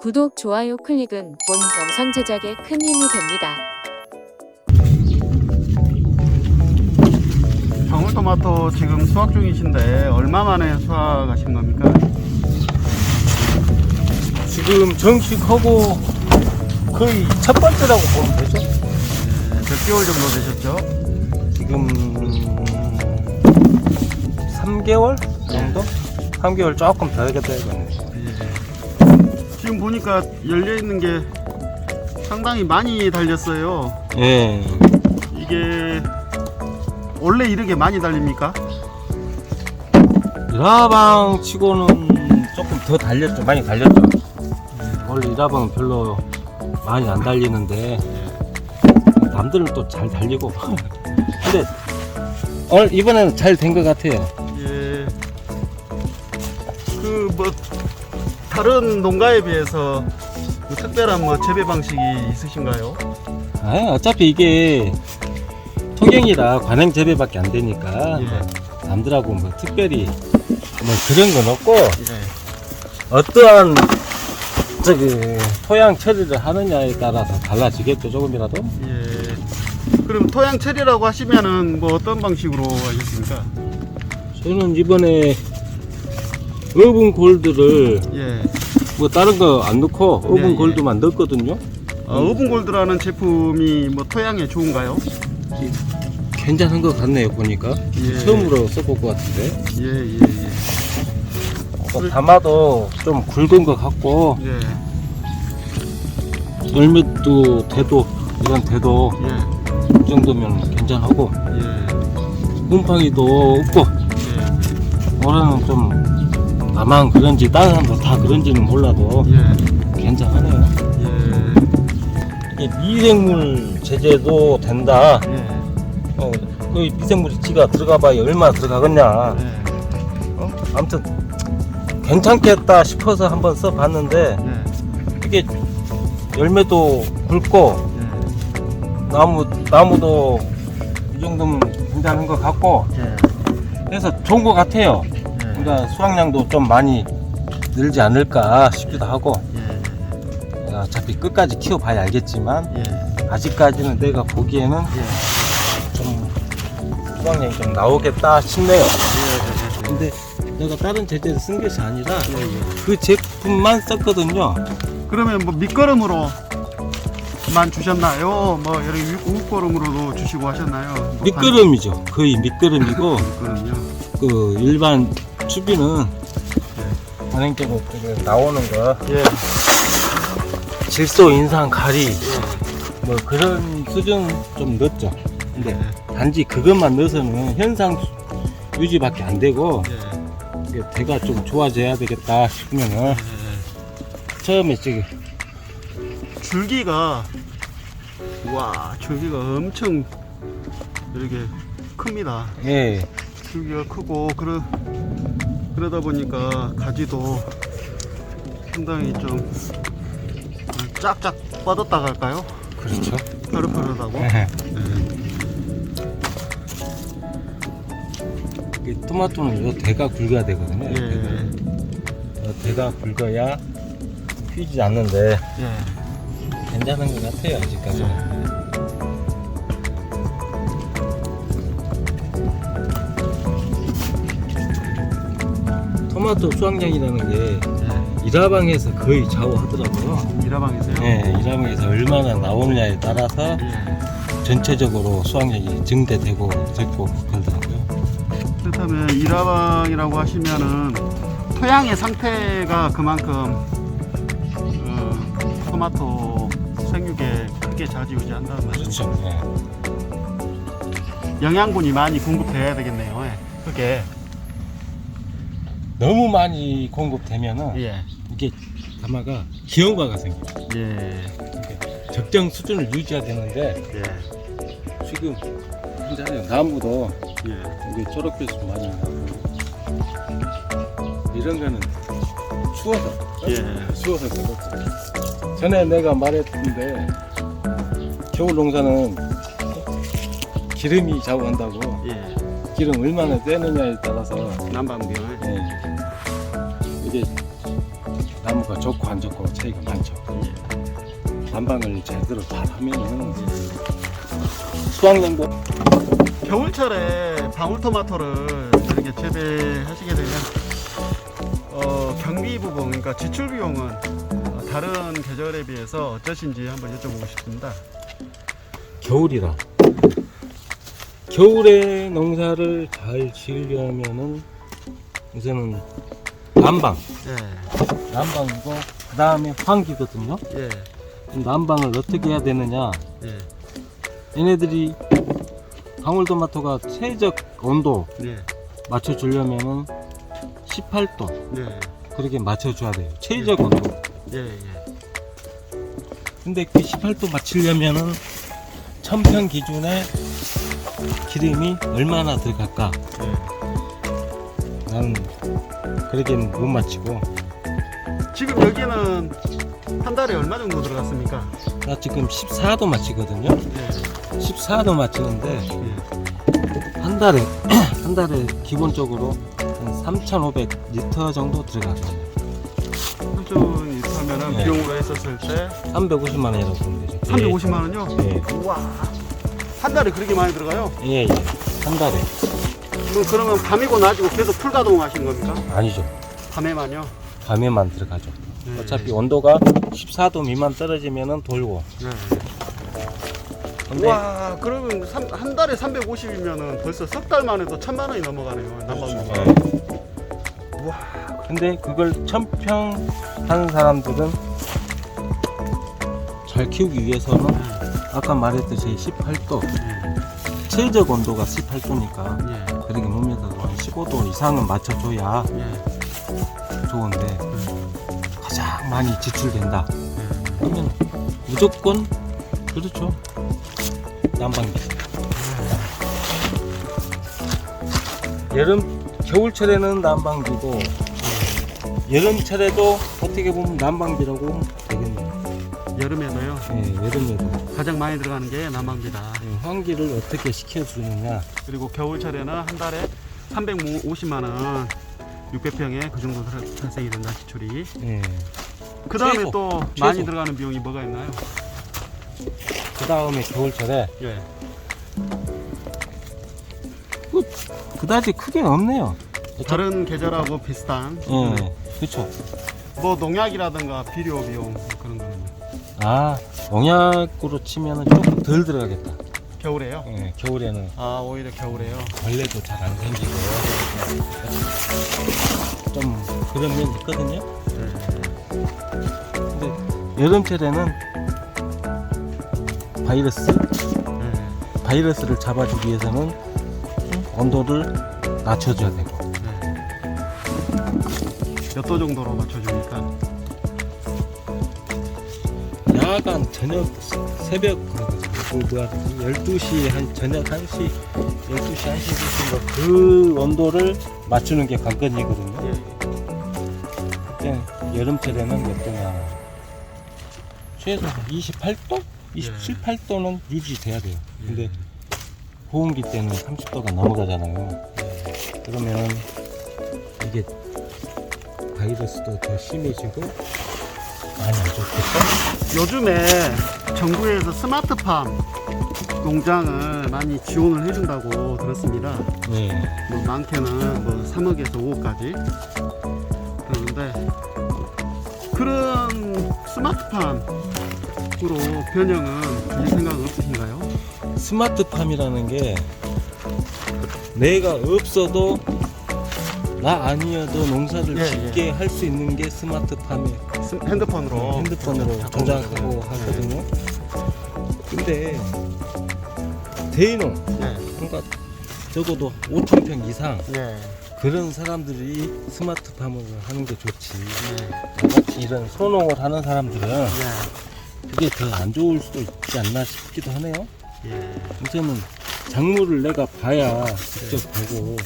구독, 좋아요 클릭은 본 영상 제작에 큰 힘이 됩니다. 방울토마토 지금 수확 중이신데 얼마 만에 수확하신 겁니까? 지금 정식하고 거의 첫 번째라고 보면 되죠. 네, 몇 개월 정도 되셨죠? 지금 3개월 정도? 3개월 조금 더 이거는. 예. 지금 보니까 열려 있는 게 상당히 많이 달렸어요. 예. 이게 원래 이렇게 많이 달립니까? 일하방 치고는 조금 더 달렸죠. 많이 달렸죠. 원래 일하방은 별로 많이 안 달리는데 남들은 또 잘 달리고. 근데 오늘 이번에는 잘 된 것 같아요. 예. 그뭐 다른 농가에 비해서 뭐 특별한 뭐 재배 방식이 있으신가요? 아, 어차피 이게 토경이라 관행 재배밖에 안 되니까 예. 남들하고 뭐 특별히 뭐 그런 건 없고 예. 어떠한 저기 토양 처리를 하느냐에 따라서 달라지겠죠 조금이라도 예. 그럼 토양 처리라고 하시면은 뭐 어떤 방식으로 하셨습니까? 저는 이번에 어분 골드를 예. 뭐 다른 거 안 넣고 어분 예, 예. 골드만 넣었거든요 어, 오븐골드라는 제품이 뭐 토양에 좋은가요? 괜찮은 것 같네요 보니까 예. 처음으로 써볼 것 같은데 예, 예, 예. 또 담아도 좀 굵은 것 같고 예. 열매도 대도 이런 대도 예. 이 정도면 괜찮하고 예. 곰팡이도 없고 예. 올해는 좀 나만 그런지 다른 사람도 다 그런지는 몰라도 예. 괜찮하네요 예. 미생물 제재도 된다 예. 어, 그 미생물이 지가 들어가봐야 얼마나 들어가겠냐 예. 아무튼 괜찮겠다 싶어서 한번 써봤는데 예. 이게 열매도 굵고 예. 나무 나무도 이 정도면 괜찮은 것 같고 예. 그래서 좋은 것 같아요. 예. 그러니까 수확량도 좀 많이 늘지 않을까 싶기도 하고 예. 어차피 끝까지 키워봐야 알겠지만 예. 아직까지는 내가 보기에는 예. 좀 수확량이 좀 나오겠다 싶네요. 예. 근데 내가 다른 제재를 쓴 것이 아니라 예. 예. 그 제품만 썼거든요. 그러면 뭐 밑거름으로 만 주셨나요? 뭐 여러 우거름으로도 주시고 하셨나요? 뭐 밑거름이죠. 거의 밑거름이고. 그 일반 추비는 관행적으로 나오는 거 예. 질소 인상 가리 뭐 그런 수준 좀 넣었죠. 근데 단지 그것만 넣어서는 현상 유지밖에 안 되고 예. 이게 대가 좀 좋아져야 되겠다 싶으면은 처음에 저기 줄기가 와 줄기가 엄청 이렇게 큽니다. 예 줄기가 크고 그러 그러다 보니까 가지도 상당히 좀 쫙쫙 뻗었다 갈까요? 그렇죠. 펴릇펴릇하고. 예. 네. 이 토마토는 요 대가 굵어야 되거든요. 예. 요 대가 굵어야 휘지 않는데 예. 괜찮은 것 같아요 아직까지는. 토마토 수확량이라는 게 예. 일하방에서 거의 좌우하더라고요. 미라방에서요? 네, 일하방에서 얼마나 나오느냐에 따라서 예. 전체적으로 수확량이 증대되고 적고 그러더라고요. 그렇다면 일화방이라고 하시면은 토양의 상태가 그만큼 어, 토마토 생육에 크게 좌지우지한다는 말이죠. 그렇죠. 네. 영양분이 많이 공급돼야 되겠네요. 예. 그게 너무 많이 공급되면은 예. 이게 다마가 기형과가 생겨요. 예. 그러니까 적정 수준을 유지해야 되는데 예. 지금 혼자요 나무도 예. 이게 초록빛이 많이 나고 이런 거는 추워서 예. 추워서 그렇지. 전에 내가 말했는데 겨울 농사는 기름이 좌우한다고 예. 기름 얼마나 떼느냐에 따라서 난방비용. 예, 이게 나무가 좋고 안 좋고 차이가 많죠. 난방을 제대로 잘 하면은 수확량도 겨울철에 방울토마토를 이렇게 재배하시게 되면 어, 경비 부분, 그러니까 지출 비용은 어, 다른 계절에 비해서 어떠신지 한번 여쭤보고 싶습니다. 겨울이라 겨울에 농사를 잘 지으려면은 우선은 난방 예, 난방이고 그 다음에 환기거든요. 예, 난방을 어떻게 해야 되느냐? 예, 얘네들이 방울토마토가 최적 온도 예, 맞춰주려면은 18도 예, 그렇게 맞춰줘야 돼요. 최적 온도. 예, 예. 근데 그 18도 맞추려면은 천평 기준에 기름이 얼마나 들어갈까? 예. 나는 그렇게는 못 맞추고 지금 여기는 한 달에 얼마 정도 들어갔습니까? 나 지금 14도 맞추거든요. 예, 14도 맞추는데 예. 한 달에 한 달에 기본적으로 한 3,500리터 정도. 삼촌 이렇다면은 네. 비용으로 했었을 때 350만 원이라고 보면 되죠. 350만 원요? 예, 우와, 한 달에 그렇게 많이 들어가요? 예, 예. 한 달에 뭐 그러면 밤이고 낮이고 계속 풀 가동하시는 겁니까? 아니죠. 밤에만요? 밤에만 들어가죠. 네. 어차피 온도가 14도 미만 떨어지면은 돌고. 네. 근데 와, 그러면 삼- 한 달에 350이면은 벌써 석 달 만에도 천만 원이 넘어가네요. 난방비가. 예. 우와, 근데 그걸 천평 하는 사람들은 잘 키우기 위해서는 아까 말했듯이 18도. 최적 온도가 18도니까 예, 그렇게 몸에서 한 15도 이상은 맞춰줘야 예, 좋은데 가장 많이 지출된다. 예. 그러면 무조건 그렇죠? 난방기 여름 겨울철에는 난방기고 여름철에도 어떻게 보면 난방기라고 보면 되겠네요 여름에도요. 예, 여름에도 가장 많이 들어가는 게 난방비다. 예, 환기를 어떻게 시켜주느냐 그리고 겨울철에는 한 달에 350만 원, 600평에 그 정도 들- 발생이 된다 지출이. 예. 그 다음에 최소, 또. 많이 들어가는 비용이 뭐가 있나요? 그 다음에 겨울철에 예. 그다지 크게 없네요 다른 계절하고 비슷한 예, 그렇죠 뭐 농약이라든가 비료 비용 뭐 그런 거는 아 농약으로 치면은 조금 덜 들어가겠다 겨울에요. 예, 겨울에는 아 오히려 겨울에요. 벌레도 잘 안 생기고 좀 그런 면이 있거든요. 네. 근데 여름철에는 바이러스 네. 바이러스를 잡아주기 위해서는 온도를 낮춰줘야 되고 몇 도 정도로 맞춰줍니까? 야간 저녁 새벽 그 뭐야? 12시 한 저녁 1시 12시 1시 그 온도를 맞추는 게 관건이거든요. 예. 그때 여름철에는 몇 도냐? 최소 28도? 27, 8도는 유지돼야 돼요. 근데 고온기 때는 30도가 넘어가잖아요. 그러면 이게 바이러스도 더 심해지고 많이 안 좋겠죠? 요즘에 정부에서 스마트팜 농장을 많이 지원을 해준다고 들었습니다. 네. 뭐 많게는 뭐 3억에서 5억까지 그러는데 그런 스마트팜으로 변형은 주실 생각은 없으신가요? 스마트팜이라는 게 내가 없어도 나 아니어도 농사를 예, 쉽게 할 수 있는 게 스마트팜이에요. 스- 핸드폰으로 핸드폰으로 작업을 조작하고 하고. 하거든요. 근데 대농 네. 그러니까 적어도 5천 평 이상 네. 그런 사람들이 스마트팜을 하는 게 좋지. 네. 같이 이런 소농을 하는 사람들은 네. 그게 더 안 좋을 수도 있지 않나 싶기도 하네요. 예. 우선은 작물을 내가 봐야 직접 보고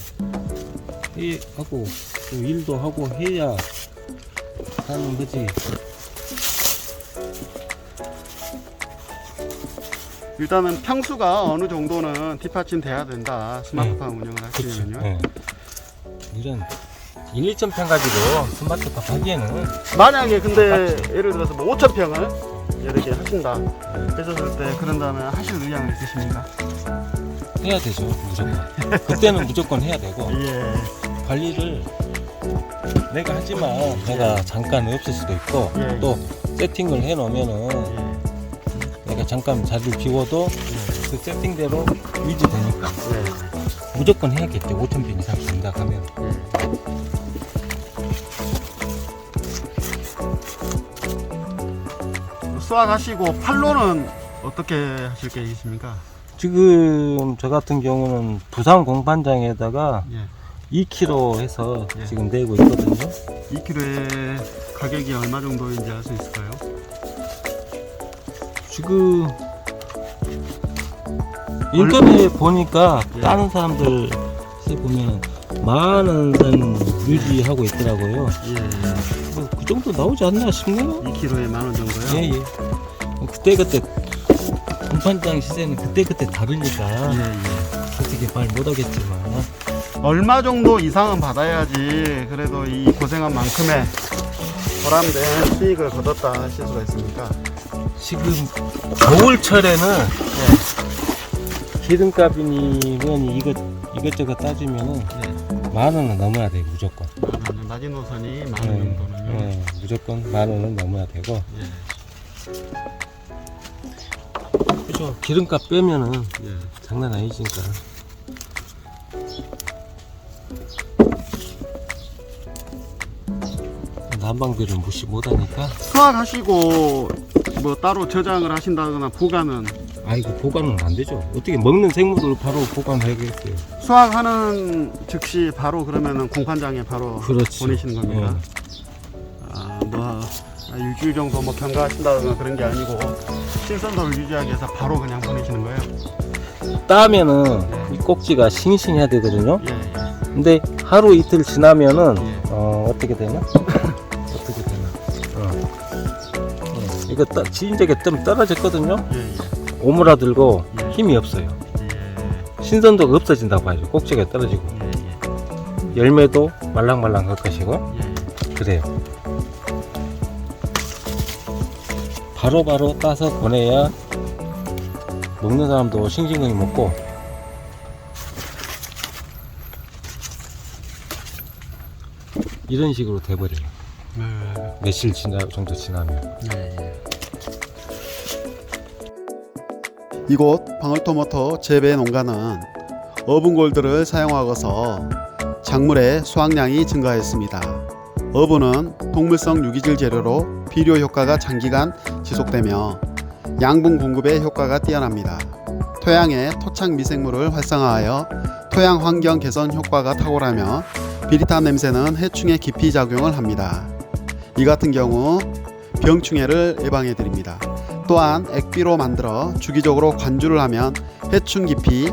해 하고 또 일도 하고 해야 하는 거지. 일단은 평수가 어느 정도는 뒷받침 돼야 된다. 스마트팜 운영을 하시면요. 예. 이런 1, 2천 평 가지고 스마트팜 하기에는 만약에 근데 예를 들어서 뭐 5천 평을 이렇게 하신다 했었을 때 그런 다음에 하실 의향은 있으십니까? 해야 되죠 무조건 그때는 무조건 해야 되고 예. 관리를 내가 하지만 내가 잠깐 없을 수도 있고 예. 또 세팅을 해 놓으면은 예. 내가 잠깐 자리를 비워도 그 세팅대로 유지되니까 예. 무조건 해야겠죠 5천 평 이상 된다 하면 수확하시고 판로는 어떻게 하실 계획이십니까? 지금 저 같은 경우는 부산 공판장에다가 예. 2kg 해서 예. 지금 내고 있거든요 2kg의 가격이 얼마 정도인지 알 수 있을까요? 지금 인터넷 보니까 예. 다른 사람들 보면 만원 선 유지하고 있더라고요. 예. 뭐 그 정도 나오지 않나 싶네요. 2kg에 만 원 정도요? 예, 예. 그때 그때 공판장 시세는 그때 그때 다르니까 예, 예. 어떻게 말 못하겠지만 얼마 정도 이상은 받아야지 그래도 이 고생한 만큼의 보람된 수익을 거뒀다 하실 수가 있습니까? 지금 겨울철에는 기름값이니 뭐니 이것 이것저것 따지면은 만 원은 넘어야 돼 무조건. 아, 낮은 노선이 만원 예, 정도는요. 예, 무조건 만 원은 넘어야 되고. 예. 그죠. 기름값 빼면은 예. 장난 아니니까. 난방비를 무시 못하니까. 수확하시고 뭐 따로 저장을 하신다거나 보관은 아이고 보관은 안 되죠. 어떻게 먹는 생물을 바로 보관해야겠어요. 수확하는 즉시 바로 그러면은 공판장에 바로 그렇지. 보내시는 겁니까? 아, 뭐 일주일 정도 뭐 경과하신다거나 그런 게 아니고 신선도를 유지하기 위해서 바로 그냥 보내시는 거예요? 예. 따면은 이 꼭지가 싱싱해야 되거든요. 예, 예. 근데 하루 이틀 지나면은 예. 어 어떻게 되냐? 이거 따, 진작에 좀 떨어졌거든요. 예, 예. 오므라 들고 예. 힘이 없어요. 예, 신선도가 없어진다고 하죠. 꼭지가 떨어지고. 열매도 말랑말랑할 것이고 예. 그래요. 바로 바로 따서 보내야 먹는 사람도 싱싱하게 먹고 이런 식으로 돼버려요. 네. 며칠 지나 정도 지나면. 예, 이곳 방울토마토 재배 농가는 어분골드를 사용하고서 작물의 수확량이 증가했습니다. 어분은 동물성 유기질 재료로 비료 효과가 장기간 지속되며 양분 공급의 효과가 뛰어납니다. 토양에 토착 미생물을 활성화하여 토양 환경 개선 효과가 탁월하며 비릿한 냄새는 해충에 깊이 작용을 합니다. 이 같은 경우 병충해를 예방해 드립니다. 또한 액비로 만들어 주기적으로 관주를 하면 해충 기피,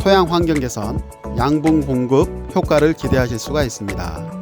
토양 환경 개선, 양분 공급 효과를 기대하실 수가 있습니다.